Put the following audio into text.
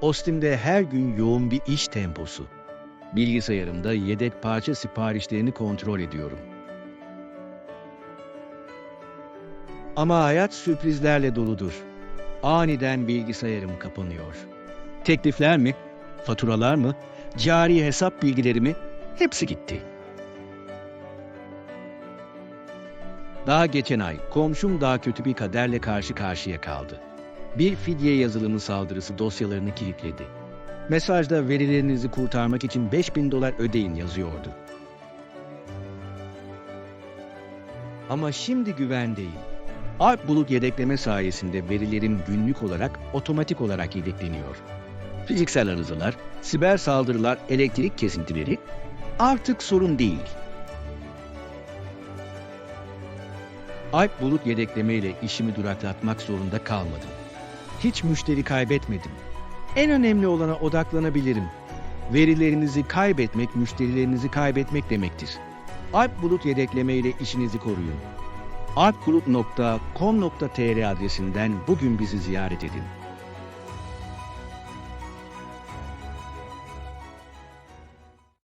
Ostim'de her gün yoğun bir iş temposu. Bilgisayarımda yedek parça siparişlerini kontrol ediyorum. Ama hayat sürprizlerle doludur. Aniden bilgisayarım kapanıyor. Teklifler mi? Faturalar mı? Cari hesap bilgileri mi? Hepsi gitti. Daha geçen ay komşum daha kötü bir kaderle karşı karşıya kaldı. Bir fidye yazılımı saldırısı dosyalarını kilitledi. Mesajda verilerinizi kurtarmak için 5000 dolar ödeyin yazıyordu. Ama şimdi güvendeyim. Alp bulut yedekleme sayesinde verilerim günlük olarak otomatik olarak yedekleniyor. Fiziksel arızalar, siber saldırılar, elektrik kesintileri artık sorun değil. Alp bulut yedekleme ile işimi duraklatmak zorunda kalmadım. Hiç müşteri kaybetmedim. En önemli olana odaklanabilirim. Verilerinizi kaybetmek, müşterilerinizi kaybetmek demektir. Alp bulut yedekleme ile işinizi koruyun. alpbulut.com.tr adresinden bugün bizi ziyaret edin.